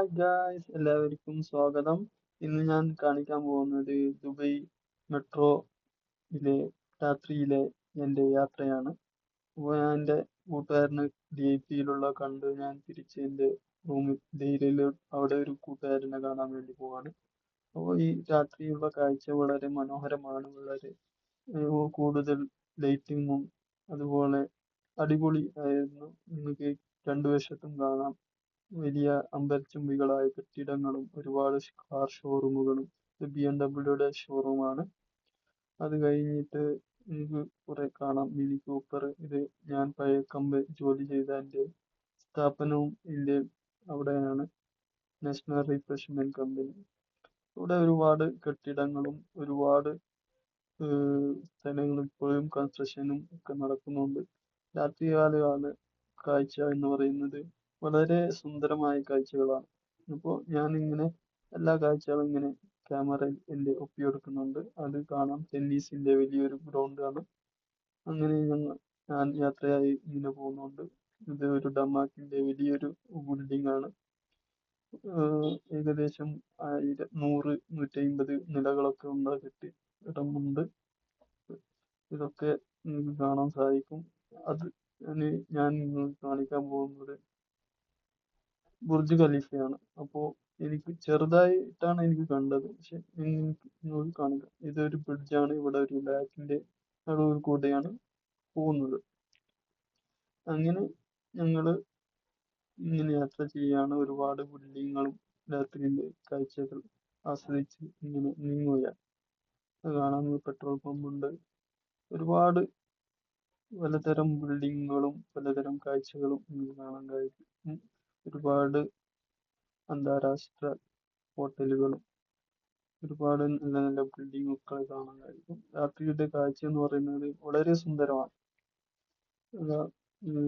Hi guys എല്ലാവർക്കും സ്വാഗതം. ഇന്ന് ഞാൻ കാണിക്കാൻ പോകുന്നത് ദുബൈ മെട്രോയിലെ രാത്രിയിലെ എന്റെ യാത്രയാണ്. അപ്പോൾ ഞാൻ എന്റെ കൂട്ടുകാരന് ഡി ഐ പിയിലുള്ള കണ്ട് ഞാൻ തിരിച്ച് എന്റെ റൂമിൽ ഡെയിലിയിൽ അവിടെ ഒരു കൂട്ടുകാരനെ കാണാൻ വേണ്ടി പോവാണ്. അപ്പോൾ ഈ രാത്രിയുള്ള കാഴ്ച വളരെ മനോഹരമാണ്. വളരെ കൂടുതൽ ലൈറ്റിങ്ങും അതുപോലെ അടിപൊളി ആയിരുന്നു. നിങ്ങൾക്ക് രണ്ടു വശത്തും കാണാം. വലിയ അമ്പരചുംബികളായ കെട്ടിടങ്ങളും ഒരുപാട് കാർ ഷോറൂമുകളും ഇത് ബി എം ഷോറൂം ആണ് അത് കഴിഞ്ഞിട്ട് നമുക്ക് കുറെ കാണാം. മിനി കൂപ്പർ ഇത് ഞാൻ പഴയ കമ്പനി ജോലി ചെയ്ത എന്റെ സ്ഥാപനവും ഇതിന്റെ അവിടെയാണ്. നാഷണൽ റീഫ്രഷ്മെന്റ് കമ്പനി ഇവിടെ ഒരുപാട് കെട്ടിടങ്ങളും ഒരുപാട് സ്ഥലങ്ങളും ഇപ്പോഴും കൺസ്ട്രക്ഷനും ഒക്കെ നടക്കുന്നുണ്ട്. രാത്രികാലമാണ് കാഴ്ച എന്ന് പറയുന്നത്. വളരെ സുന്ദരമായ കാഴ്ചകളാണ്. അപ്പോൾ ഞാൻ ഇങ്ങനെ എല്ലാ കാഴ്ചകളും ഇങ്ങനെ ക്യാമറയിൽ എന്റെ ഒപ്പിയെടുക്കുന്നുണ്ട് അത് കാണാം. ടെന്നീസിന്റെ വലിയൊരു ഗ്രൗണ്ട് ആണ്. അങ്ങനെ ഞങ്ങൾ ഞാൻ യാത്രയായി ഇങ്ങനെ പോകുന്നുണ്ട്. ഇത് ഒരു ഡമാക്കിന്റെ വലിയൊരു ബിൽഡിംഗ് ആണ്. ഏർ ഏകദേശം ആയിരം നൂറ് നൂറ്റമ്പത് നിലകളൊക്കെ ഉള്ള ഇടമുണ്ട്. ഇതൊക്കെ നിങ്ങൾക്ക് കാണാൻ സാധിക്കും. അത് ഞാൻ നിങ്ങൾക്ക് കാണിക്കാൻ പോകുന്നത് ബുർജ് ഖലീഫയാണ്. അപ്പോൾ എനിക്ക് ചെറുതായിട്ടാണ് എനിക്ക് കണ്ടത്. പക്ഷെ കാണുക. ഇതൊരു ബ്രിഡ്ജാണ് ഇവിടെ ഒരു ലാക്കിന്റെ നടുവിൽ കൂടെയാണ് പോകുന്നത്. അങ്ങനെ ഞങ്ങൾ ഇങ്ങനെ യാത്ര ചെയ്യാണ്. ഒരുപാട് ബിൽഡിങ്ങുകളും രാത്രിയിലെ കാഴ്ചകൾ ആസ്വദിച്ച് ഇങ്ങനെ നീങ്ങുകയാണ്. കാണാൻ പെട്രോൾ പമ്പ് ഉണ്ട്. ഒരുപാട് പലതരം ബിൽഡിങ്ങുകളും പലതരം കാഴ്ചകളും നമുക്ക് കാണാൻ കഴിയും. ഒരുപാട് അന്താരാഷ്ട്ര ഹോട്ടലുകളും ഒരുപാട് നല്ല നല്ല ബിൽഡിംഗ് ഒക്കെ കാണാൻ കഴിയും. രാത്രിയിലത്തെ കാഴ്ച എന്ന് പറയുന്നത് വളരെ സുന്ദരമാണ്. ഏർ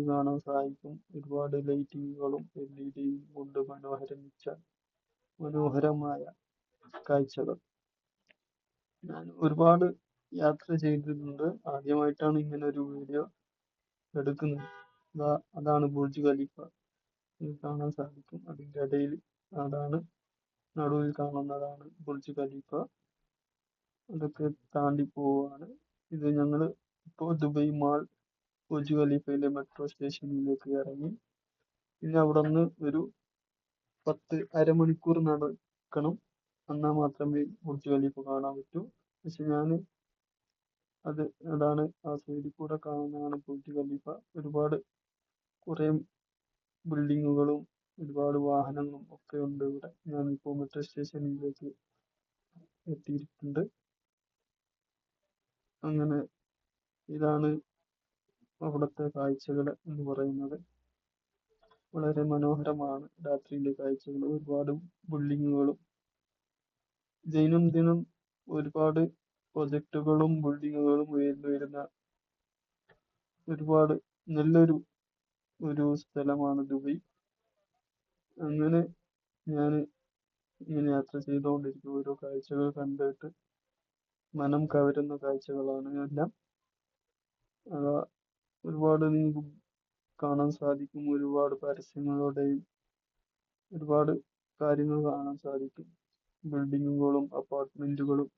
കാണാൻ സാധിക്കും ഒരുപാട് lighting കളും LED ഡിയും കൊണ്ട് മനോഹരമിച്ച മനോഹരമായ കാഴ്ചകൾ. ഞാൻ ഒരുപാട് യാത്ര ചെയ്തിട്ടുണ്ട്. ആദ്യമായിട്ടാണ് ഇങ്ങനെ ഒരു വീഡിയോ എടുക്കുന്നത്. അതാണ് ബുർജ് ഖലീഫ. കാണാൻ സാധിക്കും. അതിന്റെ ഇടയിൽ അതാണ് നടുവിൽ കാണുന്നതാണ് ബുർജ് ഖലീഫ. അതൊക്കെ താണ്ടി പോവുകയാണ്. ഇത് ഞങ്ങൾ ഇപ്പോൾ ദുബൈ മാൾ ബുർജ് ഖലീഫയിലെ മെട്രോ സ്റ്റേഷനിലേക്ക് ഇറങ്ങി. പിന്നെ അവിടെ നിന്ന് ഒരു പത്ത് അരമണിക്കൂർ നടക്കണം. എന്നാൽ മാത്രമേ ബുർജ് ഖലീഫ കാണാൻ പറ്റൂ. പക്ഷെ ഞാൻ അത് അതാണ് ആ സൈഡിൽ കൂടെ കാണുന്നതാണ് ബുർജ് ഖലീഫ. ഒരുപാട് കുറേ ബിൽഡിങ്ങുകളും ഒരുപാട് വാഹനങ്ങളും ഒക്കെ ഉണ്ട് ഇവിടെ. ഞാനിപ്പോൾ മെട്രോ സ്റ്റേഷനിലേക്ക് എത്തിയിട്ടുണ്ട്. അങ്ങനെ ഇതാണ് അവിടുത്തെ കാഴ്ചകൾ എന്ന് പറയുന്നത്. വളരെ മനോഹരമാണ് രാത്രിയിലെ കാഴ്ചകൾ. ഒരുപാട് ബിൽഡിങ്ങുകളും ദൈനംദിനം ഒരുപാട് പ്രൊജക്റ്റുകളും ബിൽഡിങ്ങുകളും ഉയർന്നു വരുന്ന ഒരുപാട് നല്ലൊരു ഒരു സ്ഥലമാണ് ദുബൈ. അങ്ങനെ ഞാൻ ഇങ്ങനെ യാത്ര ചെയ്തുകൊണ്ടിരിക്കും ഓരോ കാഴ്ചകൾ കണ്ടിട്ട് മനം കവരുന്ന കാഴ്ചകളാണ് എല്ലാം. അതാ ഒരുപാട് കാണാൻ സാധിക്കും. ഒരുപാട് പരസ്യങ്ങളുടെയും ഒരുപാട് കാര്യങ്ങൾ കാണാൻ സാധിക്കും. ബിൽഡിങ്ങുകളും അപ്പാർട്ട്മെന്റുകളും.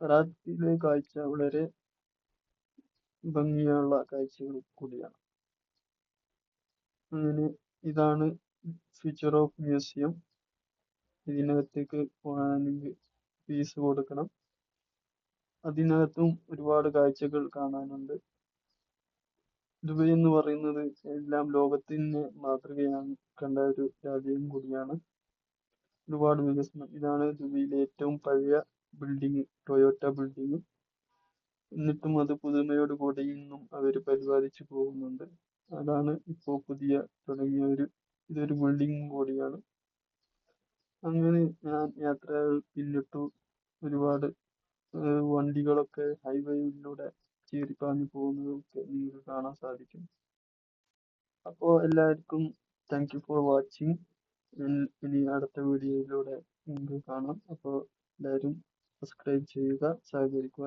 രാത്രിയിലെ കാഴ്ച വളരെ ഭംഗിയുള്ള കാഴ്ചകൾ കൂടിയാണ്. അങ്ങനെ ഇതാണ് ഫ്യൂച്ചർ ഓഫ് മ്യൂസിയം ഇതിനകത്തേക്ക് പോകാനെങ്കിൽ ഫീസ് കൊടുക്കണം. അതിനകത്തും ഒരുപാട് കാഴ്ചകൾ കാണാനുണ്ട്. ദുബൈ എന്ന് പറയുന്നത് എല്ലാം ലോകത്തിന് മാതൃകയാണ് കണ്ട ഒരു രാജ്യം കൂടിയാണ്. ഒരുപാട് വികസനം. ഇതാണ് ദുബൈയിലെ ഏറ്റവും പഴയ ബിൽഡിംഗ് ടൊയോട്ട ബിൽഡിംഗ് എന്നിട്ടും അത് പുതുമയോട് കൂടി ഇന്നും അവർ പരിപാലിച്ചു പോകുന്നുണ്ട്. അതാണ് ഇപ്പോ പുതിയ തുടങ്ങിയ ഒരു ഇതൊരു ബിൽഡിംഗ് കൂടിയാണ്. അങ്ങനെ ഞാൻ യാത്ര പിന്നിട്ടു. ഒരുപാട് വണ്ടികളൊക്കെ ഹൈവേയിലൂടെ ചീറിപ്പാഞ്ഞു പോകുന്നതൊക്കെ നിങ്ങൾക്ക് കാണാൻ സാധിക്കും. അപ്പോൾ എല്ലാവർക്കും താങ്ക് യു ഫോർ വാച്ചിങ് ഇനി അടുത്ത വീഡിയോയിലൂടെ നിങ്ങൾക്ക് കാണാം. അപ്പോൾ എല്ലാവരും സബ്സ്ക്രൈബ് ചെയ്യുക സഹകരിക്കുക.